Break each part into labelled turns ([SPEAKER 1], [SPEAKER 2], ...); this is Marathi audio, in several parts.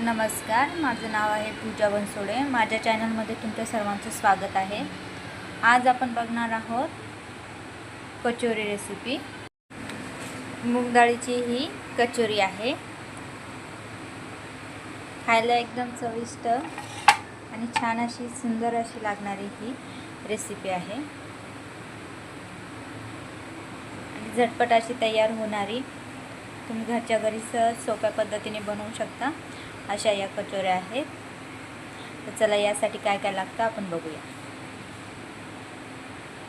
[SPEAKER 1] नमस्कार माझं नाव आहे पूजा बनसोडे. माझ्या चॅनलमध्ये तुमच्या सर्वांचं स्वागत आहे. आज आपण बघणार आहोत कचोरी रेसिपी मूग डाळीची ही कचोरी आहे. खायला एकदम चविष्ट आणि छान अशी सुंदर अशी लागणारी ही रेसिपी आहे. आणि झटपट अशी तयार होणारी. तुम्ही घरच्या घरी सहज सोप्या पद्धतीने बनवू शकता. अशा या कचोऱ्या आहेत. तर चला यासाठी काय काय लागतं आपण बघूया.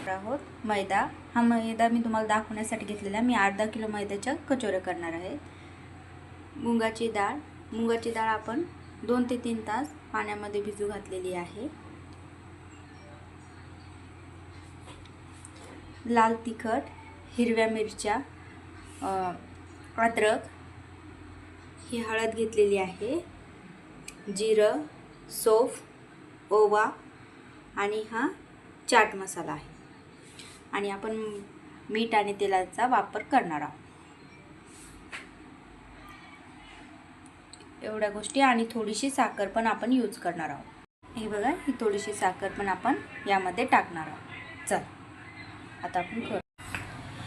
[SPEAKER 1] आहोत मैदा. हा मैदा मी तुम्हाला दाखवण्यासाठी घेतलेला मी अर्धा किलो मैद्याच्या कचोऱ्या करणार आहे. मुगाची डाळ. मुगाची डाळ आपण दोन ते तीन तास पाण्यामध्ये भिजू घातलेली आहे. लाल तिखट हिरव्या मिरच्या अद्रक ही हळद घेतलेली आहे. जिरं सोफ ओवा आणि हा चाट मसाला आहे. आणि आपण मीठ आणि तेलाचा वापर करणार आहोत. एवढ्या गोष्टी आणि थोडीशी साखर पण आपण यूज करणार आहोत. हे बघा ही थोडीशी साखर पण आपण यामध्ये टाकणार आहोत. चल आता आपण करू.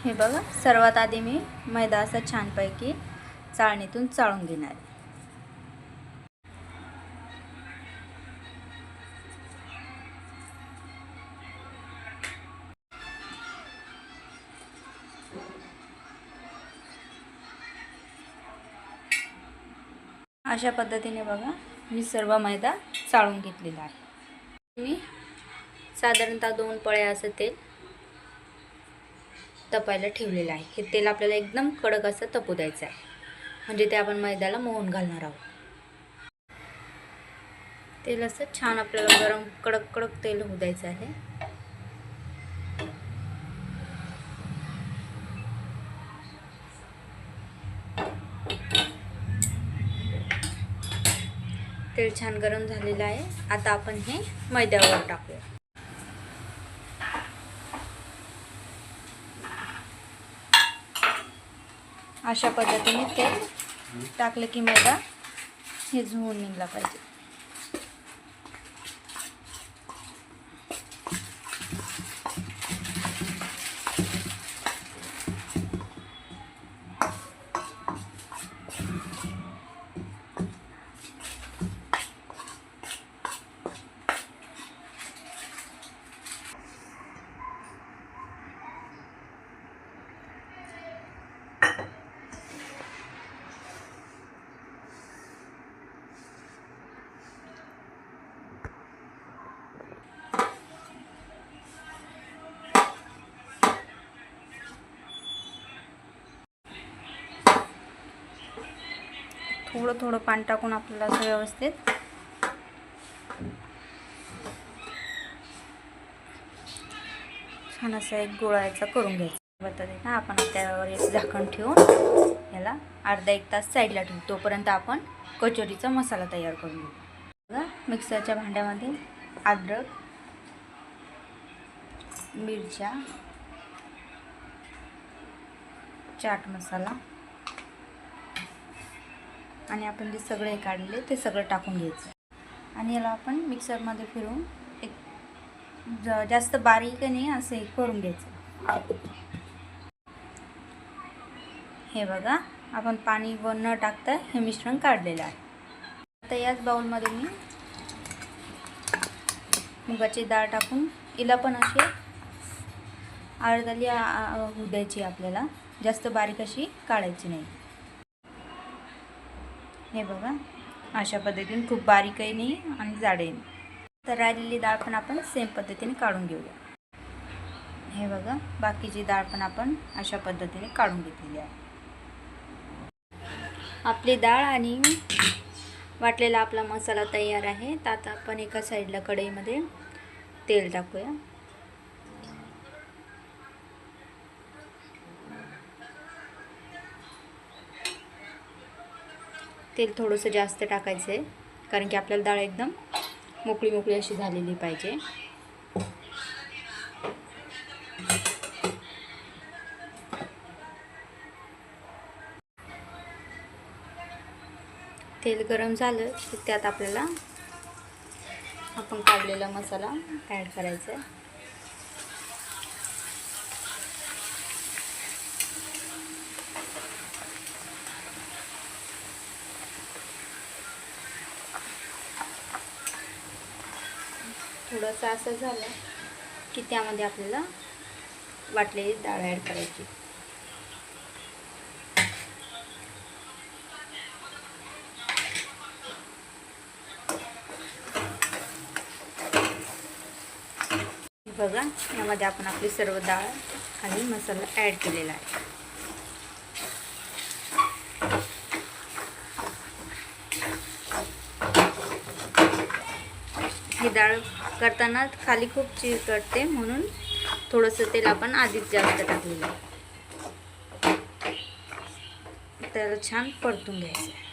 [SPEAKER 1] हे बघा सर्वात आधी मी मैदा असा छानपैकी चाळणीतून चाळून घेणार. आहे. अशा पद्धतीने बघा मी सर्व मैदा चाळून घेतलेला आहे. मी साधारणतः दोन पळ्या असं तेल तपायला ठेवलेलं आहे. हे तेल आपल्याला एकदम कडक असं तपू द्यायचं आहे. म्हणजे ते आपण मैद्याला मोहून घालणार आहोत. तेल असं छान आपल्याला गरम कडक कडक तेल होऊ द्यायचं आहे. तेल छान गरम झालेलं आहे. आता आपण हे मैद्यावर टाकूया. अशा पद्धतीने ते टाकलं की मैदा हे झुवून निघला पाहिजे. थोडं थोडं पाणी टाकून आपल्याला असं व्यवस्थित. छान असा एक गोळायचा करून घ्यायचा. ना आपण त्यावर एक झाकण ठेवून याला अर्धा एक तास साईडला ठेवू. तोपर्यंत आपण कचोरीचा मसाला तयार करून घेऊ. बघा मिक्सरच्या भांड्यामध्ये अद्रक मिरच्या चाट मसाला आणि आपण जे सगळे काढले ते सगळं टाकून घ्यायचं. आणि याला आपण मिक्सरमध्ये फिरून एक जास्त बारीक नाही असं एक करून घ्यायचं. हे बघा आपण पाणी व न टाकता हे मिश्रण काढलेलं आहे. आता याच बाउलमध्ये मी मुगाची डाळ टाकून हिला पण अशी अर्धली होऊ द्यायची आपल्याला. जास्त बारीक अशी काढायची नाही. हे बघा अशा पद्धतीने खूप बारीकही नाही आणि जाडही नाही तर राहिलेली डाळ पण आपण सेम पद्धतीने काढून घेऊया. हे बघा बाकीची डाळ पण आपण अशा पद्धतीने काढून घेतलेली आहे. आपली डाळ आणि वाटलेला आपला मसाला तयार आहे. तर आता आपण एका साईडला कढईमध्ये तेल टाकूया. तेल थोडंसं जास्त टाकायचं आहे कारण की आपल्याला डाळ एकदम मोकळी मोकळी अशी झालेली पाहिजे. तेल गरम झालं की त्यात आपल्याला आपण काढलेला मसाला ॲड करायचा आहे थोडंसं असं झालं की त्यामध्ये आपल्याला वाटलेली डाळ ॲड करायची. बघा यामध्ये आपण आपली सर्व डाळ आणि मसाला ॲड केलेला आहे. ही डाळ करताना खाली खूप चिरकटते म्हणून थोडंसं तेल आपण आधीच जास्त टाकलेलं त्याला छान परतून घ्यायचं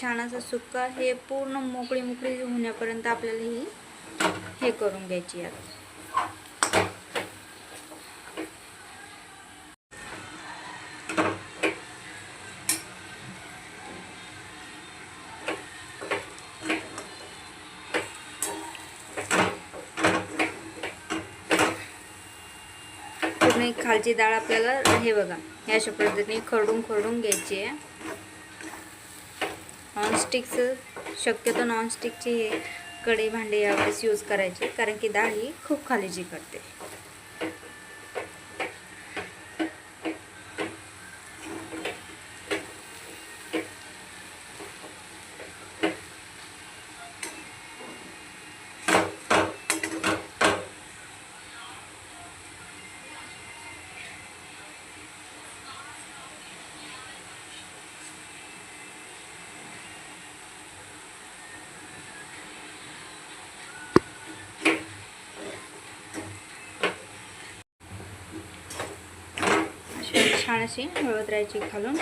[SPEAKER 1] छान असं सुक्का हे पूर्ण मोकळी मोकळी होण्यापर्यंत आपल्याला ही हे करून घ्यायची आहे. खालची डाळ आपल्याला हे बघा या अशा पद्धतीने खरडून खरडून घ्यायची आहे. नॉनस्टिकचं शक्यतो नॉनस्टिकचे हे कढई भांडे यावेळेस यूज करायचे कारण की डाळ ही खूप खालीची करते अशी छान अशी हळद राहायची घालून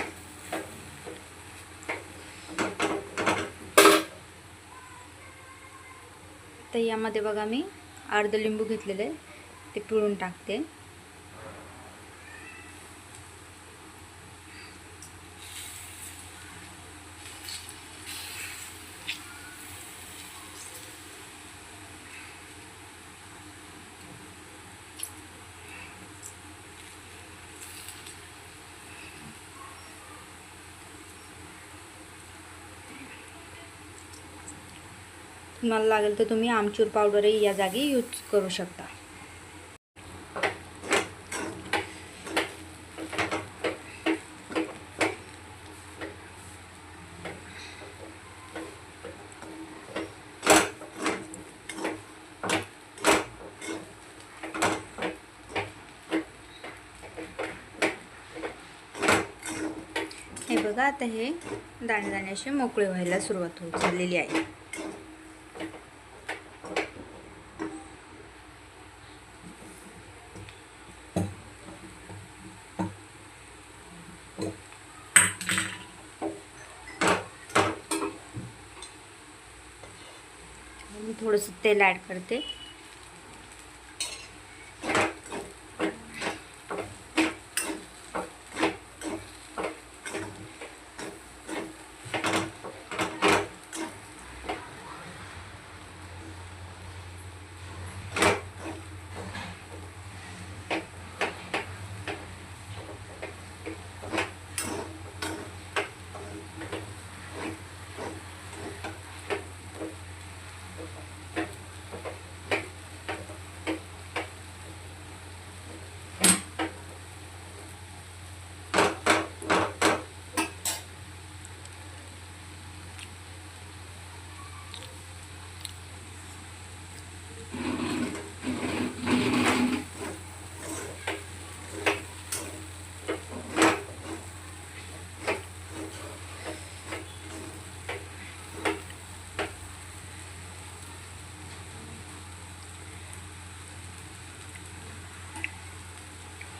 [SPEAKER 1] तर यामध्ये बघा मी अर्ध लिंबू घेतलेले आहे, ते पिळून टाकते. तुम्हाला लागेल तर तुम्ही आमचूर पावडरही या जागी यूज करू शकता. हे बघा आता हे दाणे दाणे असे मोकळे व्हायला सुरुवात होत झालेली आहे. तेल ॲड करते.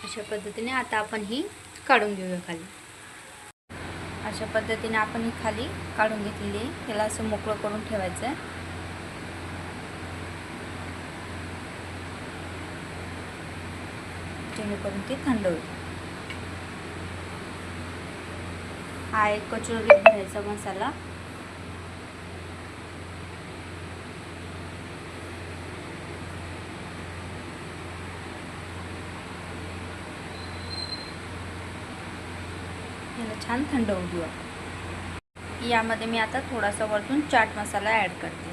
[SPEAKER 1] अशा पद्धतीने आता आपण ही काढून घेऊया खाली. अशा पद्धतीने आपण ही खाली काढून घेतलेली आहे. त्याला असं मोकळं करून ठेवायचं आहे जेणेकरून ती थंड होईल. हा एक कचोरीत भरायचा मसाला याला छान थंड होऊ देऊ यामध्ये मी आता थोडासा वरतून चाट मसाला ॲड करते.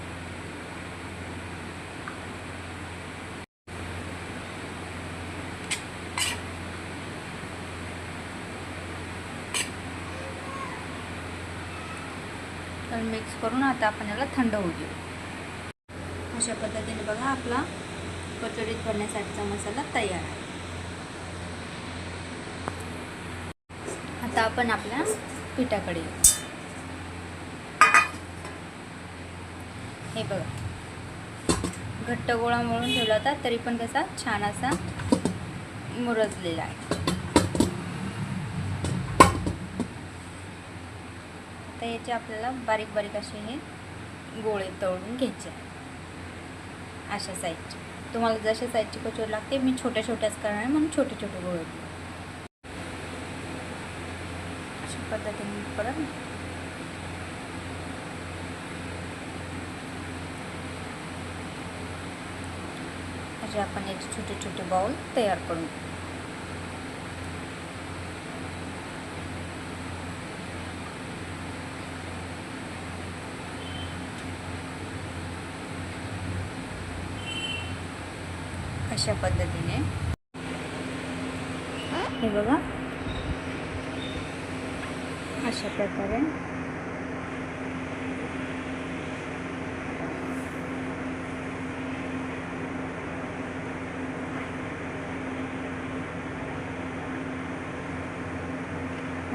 [SPEAKER 1] तर मिक्स करून आता आपण याला थंड होऊ देऊ. अशा पद्धतीने बघा आपला कचोरीत भरण्यासाठीचा मसाला तयार आहे आता आपण आपल्या पिठाकडे येऊ. हे बघा. घट्ट गोळा मळून ठेवला होता तरी पण कसा छान असा मुरजलेला आहे. आता याचे आपल्याला बारीक बारीक असे हे गोळे तळून घ्यायचे अशा साईजचे तुम्हाला जशा साईजची कचोर लागते मी छोट्या छोट्याच करणार म्हणून छोटे छोटे गोळे दिले अशा पद्धतीने परत. असे आपण याचे छोटे छोटे बाउल तयार करू. अशा पद्धतीने. हे बघा अशा प्रकारे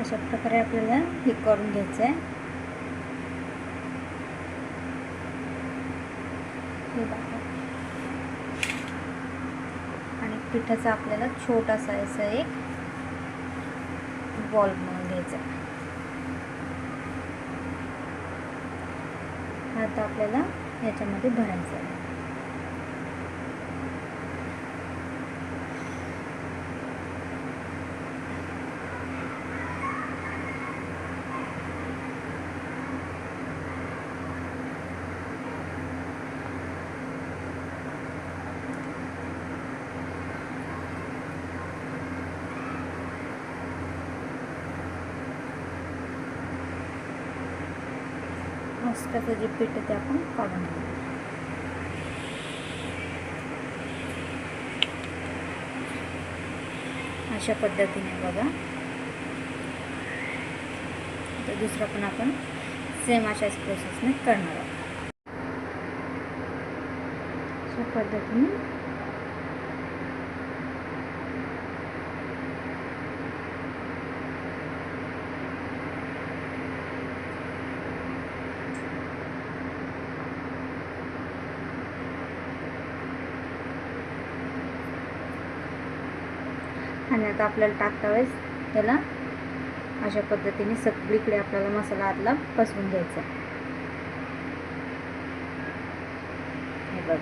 [SPEAKER 1] अशा प्रकारे आपल्याला हे करून घ्यायचं आहे. हे बघा. आणि पिठाचा आपल्याला छोटासा असं एक बॉल म्हणून घ्यायचा आहे. हा आता आपल्याला ह्याच्यामध्ये भरायचा आहे. एक्स्ट्राचं जे पीठ ते आपण काढून घेऊ. अशा पद्धतीने बघा. आता दुसरं पण आपण सेम अशाच प्रोसेसने करणार आहोत. अशा पद्धतीने आणि आता आपल्याला टाकता वेळेस त्याला अशा पद्धतीने सगळीकडे आपल्याला मसाला आतला पसवून घ्यायचा. हे बघ.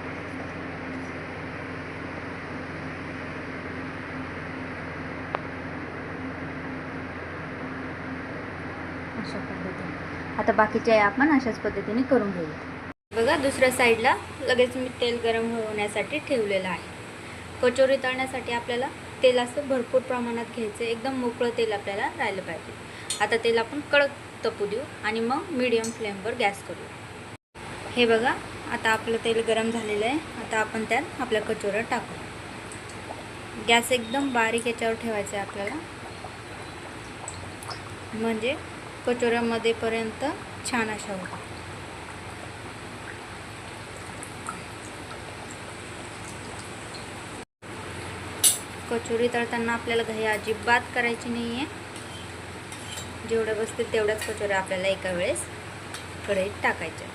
[SPEAKER 1] अशा पद्धतीने. आता बाकीच्या आपण अशाच पद्धतीने करून घेऊ. बघा दुसऱ्या साईडला लगेच मी तेल गरम होण्यासाठी ठेवलेलं आहे. कचोरी तळण्यासाठी आपल्याला तेल असं भरपूर प्रमाणात घ्यायचं एकदम मोकळं तेल आपल्याला राहिलं पाहिजे. आता तेल आपण कडक तपू देऊ आणि मग मीडियम फ्लेमवर गॅस करू. हे बघा आता आपलं तेल गरम झालेलं आहे. आता आपण त्यात आपल्या कचोऱ्या टाकू. गॅस एकदम बारीक याच्यावर ठेवायचा आहे आपल्याला. म्हणजे कचोऱ्यामध्ये पर्यंत छान अशा होतात. कचोरी तळताना आपल्याला घाई अजिबात करायची नाही आहे जेवढ्या बसतील तेवढ्याच कचोऱ्या आपल्याला एका वेळेस कढईत टाकायच्या.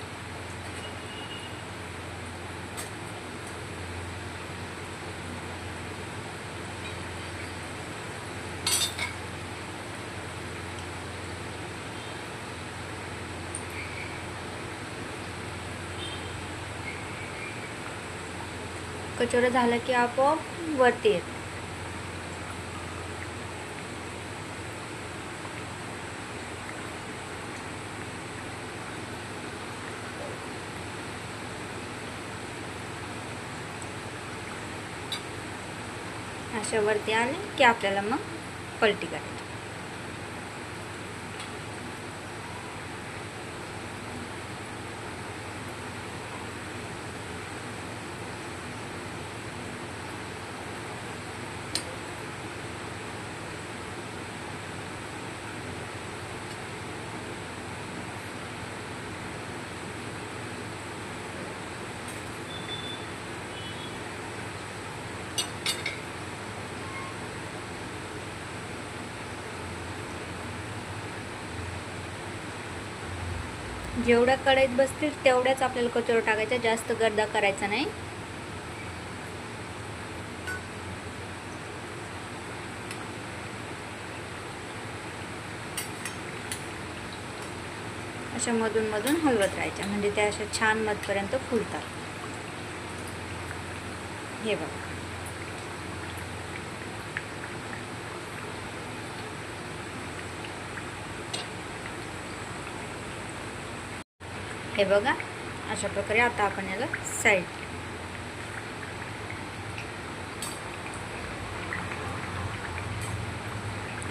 [SPEAKER 1] कचोरा झाला की आपोआप वरती येत. अशा आले की आपल्याला मग पलटी करायची. जेवढ्या कढईत बसतील तेवढ्याच आपल्याला कचोर टाकायचा जास्त गर्दा करायचा नाही. अशा मधून मधून हलवत राहायच्या. म्हणजे त्या अशा छान मधपर्यंत फुलतात. हे बघा. हे बघा अशा प्रकारे आता आपण याला साईड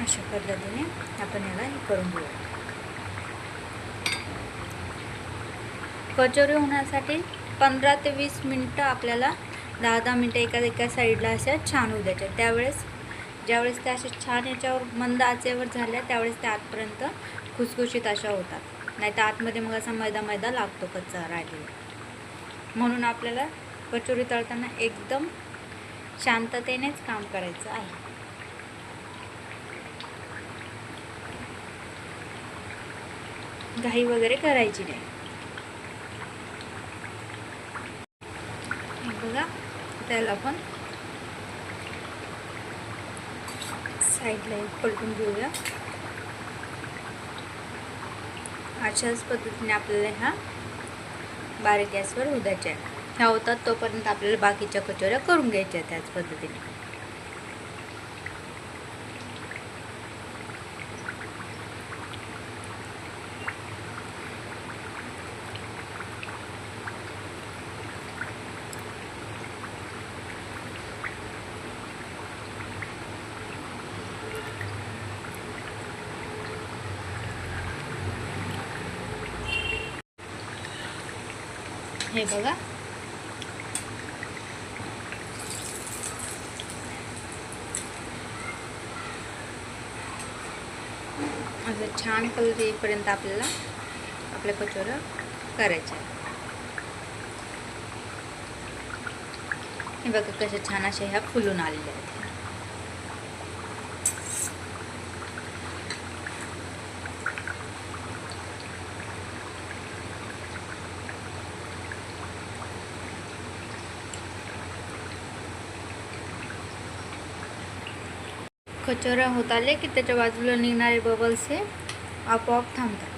[SPEAKER 1] अशा पद्धतीने आपण याला हे करून घेऊ. कचोरी होण्यासाठी पंधरा ते वीस मिनटं आपल्याला दहा दहा मिनटं एका एका साईडला अशा छान होऊ द्यायच्या. त्यावेळेस ज्यावेळेस त्या अशा छान याच्यावर मंद आचेवर झाल्या त्यावेळेस त्या आतपर्यंत खुसखुशीत अशा होतात. नाही तर आतमध्ये मग असा मैदा मैदा लागतो कच्चा राहिलेला. म्हणून आपल्याला कचोरी तळताना एकदम शांततेनेच काम करायचं आहे. घाई वगैरे करायची नाही. बघा त्याला आपण साईडला एक पलटून घेऊया. अशाच पद्धतीने आपल्याला ह्या बारीक गॅसवर उद्याच्या ह्या होतात तोपर्यंत आपल्याला बाकीच्या कचोऱ्या करून घ्यायच्या त्याच पद्धतीने. हे बघा. असं छान कलर येईपर्यंत आपल्याला आपल्या कचोऱ्या करायच्या हे बघा कशा छान अशा ह्या फुलून आलेल्या आहेत. कचोऱ्या होत आले की त्याच्या बाजूला निघणारे बबल्स हे आपोआप थांबतात.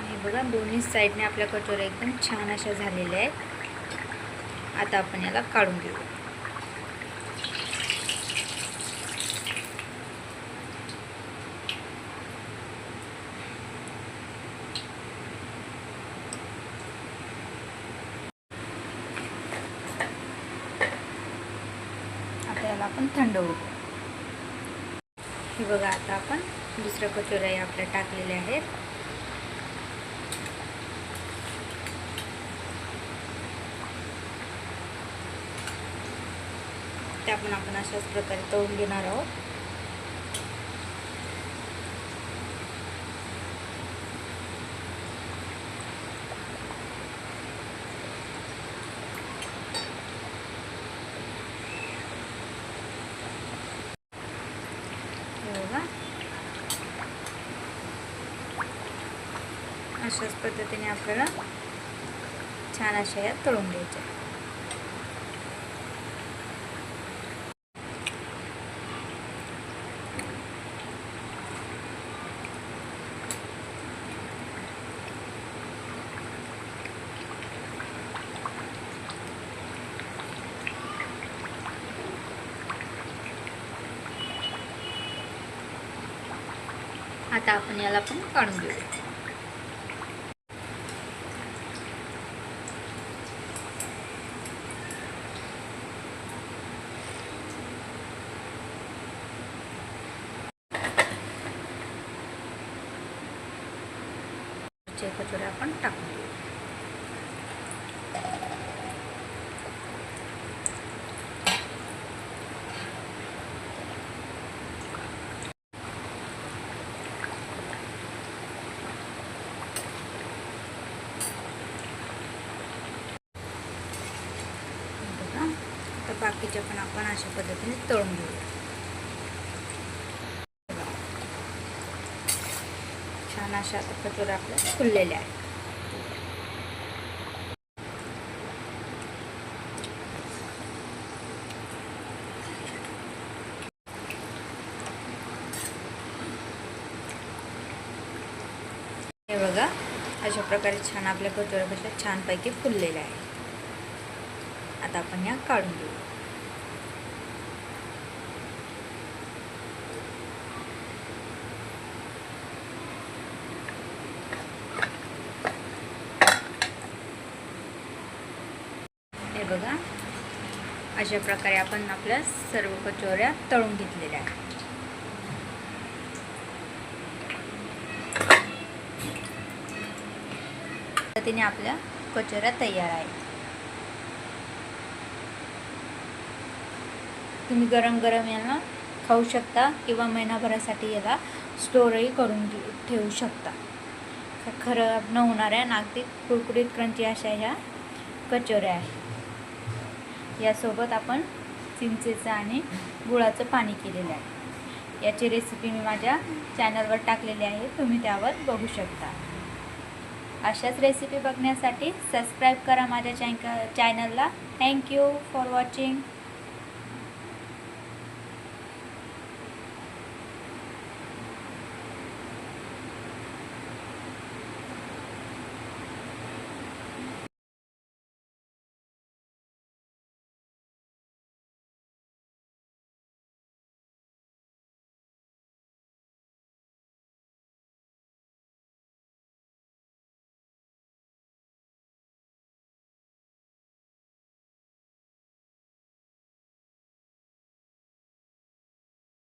[SPEAKER 1] हे बघा दोन्ही साईडने आपल्या कचोऱ्या एकदम छान अशा झालेल्या आहेत. आता आपण याला काढून घेऊ आता याला आपण थंड होऊ देऊ. हे बघा आता आपण दुसऱ्या कचोऱ्या या आपल्या टाकलेल्या आहेत. त्या पण आपण अशाच प्रकारे तळून घेणार आहोत. आपल्याला छान अशा या तळून घ्यायच्या. आता आपण याला पण काढून घेऊया. बाकीच्या पण आपण अशा पद्धतीने तळून घेऊ छान अशा कचोऱ्या आपल्या फुललेल्या आहेत. हे बघा अशा प्रकारे छान आपल्या कचोऱ्या कशा छानपैकी फुललेल्या आहे आता आपण या काढून घेऊ बघा. अशा प्रकारे आपण आपल्या सर्व कचोऱ्या तळून घेतलेल्या आहेत. पद्धतीने आपल्या कचोऱ्या तयार आहेत. तुम्ही गरम गरम याला खाऊ शकता किंवा महिनाभरासाठी याला स्टोरही करून ठेवू शकता. खरं न होणाऱ्या नागरिक कुरकुरीत क्रंची अशा ह्या कचोऱ्या आहेत. यासोबत आपण चिंचेचं आणि गुळाचं पाणी केलेलं आहे. याची रेसिपी मी माझ्या चॅनलवर टाकलेली आहे. तुम्ही त्यावर बघू शकता. अशाच रेसिपी बघण्यासाठी सबस्क्राईब करा माझ्या चॅनल चॅनलला थँक्यू फॉर वॉचिंग